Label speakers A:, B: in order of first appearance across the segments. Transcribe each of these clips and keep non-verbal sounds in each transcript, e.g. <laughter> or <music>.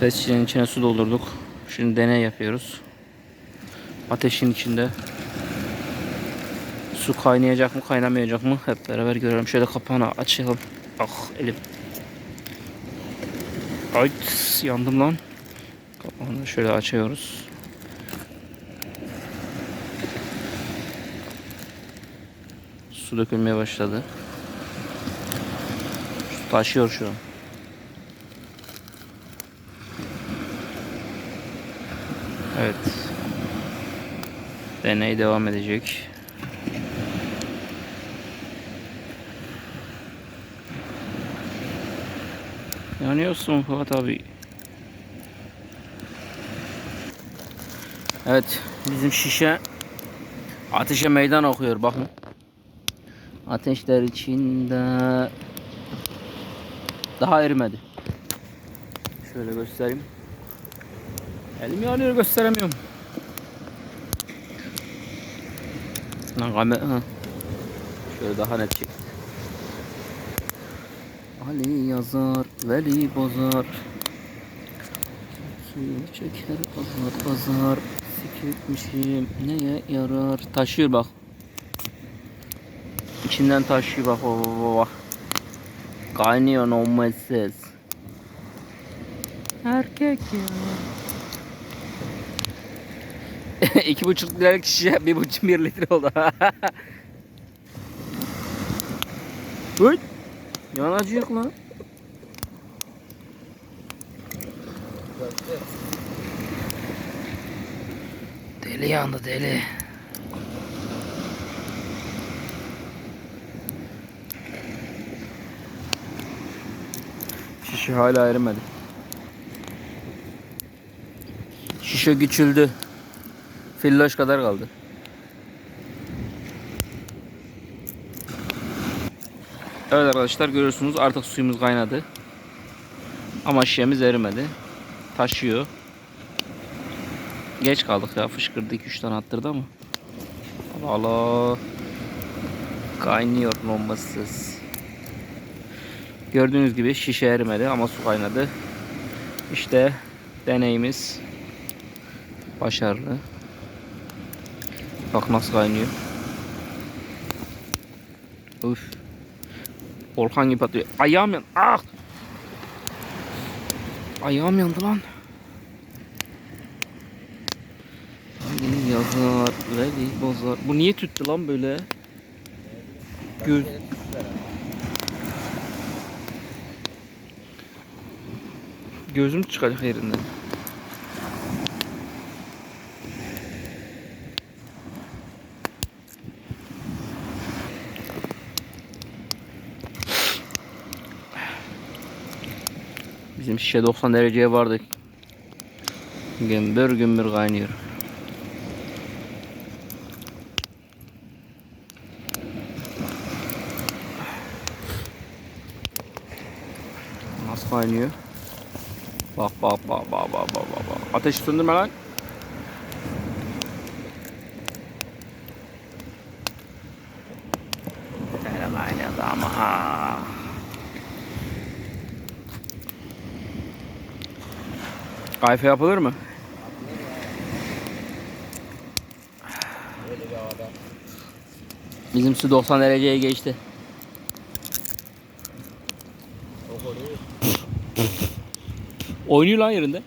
A: Pet şişenin içine su doldurduk. Şimdi deney yapıyoruz. Ateşin içinde su kaynayacak mı kaynamayacak mı hep beraber görelim. Şöyle kapağını açalım. Ah elim. Ay yandım lan. Kapağını şöyle açıyoruz. Su dökülmeye başladı. Taşıyor şu an. Evet. Deney devam edecek. Yanıyorsun Fuat abi. Evet, bizim şişe ateşe meydan okuyor bakın. Ateşler içinde daha erimedi. Şöyle göstereyim. Elim yanıyor gösteremiyorum. Lan kamera. ha. Şöyle daha net çek. Ali yazar, Veli bozar. Suyu çeker pazar pazar. Sikirtmişim neye yarar? Taşıyor bak. İçinden taşıyor bak bak bak bak. Kaynıyor normal ses. Erkek ya. İki buçuk liralık şişe bir buçuk bir litre oldu. <laughs> Hıy. Yanacık lan. Deli yandı deli. Şişe hala erimedi. Şişe küçüldü. Filloş kadar kaldı. Evet arkadaşlar görüyorsunuz artık suyumuz kaynadı. Ama şişemiz erimedi. Taşıyor. Geç kaldık ya fışkırdı 2-3 tane attırdı ama. Allah Allah. Kaynıyor bombasız. Gördüğünüz gibi şişe erimedi ama su kaynadı. İşte deneyimiz başarılı. Bak nasıl kaynıyor. Uf. Volkan gibi atıyor. Ayağım yandı. Ah! Ayağım yandı lan. Yine yazar, veli bozar. Bu niye tüttü lan böyle? Göz... Gözüm çıkacak yerinden. Bizim şişe 90 dereceye vardı. Gümbür gümbür kaynıyor. Nasıl kaynıyor? Bak bak bak bak bak bak bak. Ateşi söndürme lan. Öyle kaynadı ama ha. Kayfe yapılır mı? Bizim su 90 dereceye geçti. Oynuyor lan yerinde.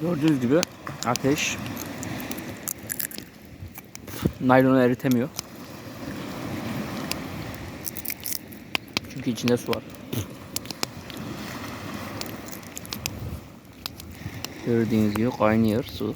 A: Gördüğünüz gibi ateş naylonu eritemiyor. Çünkü içinde su var. Gördüğünüz gibi kaynıyor su.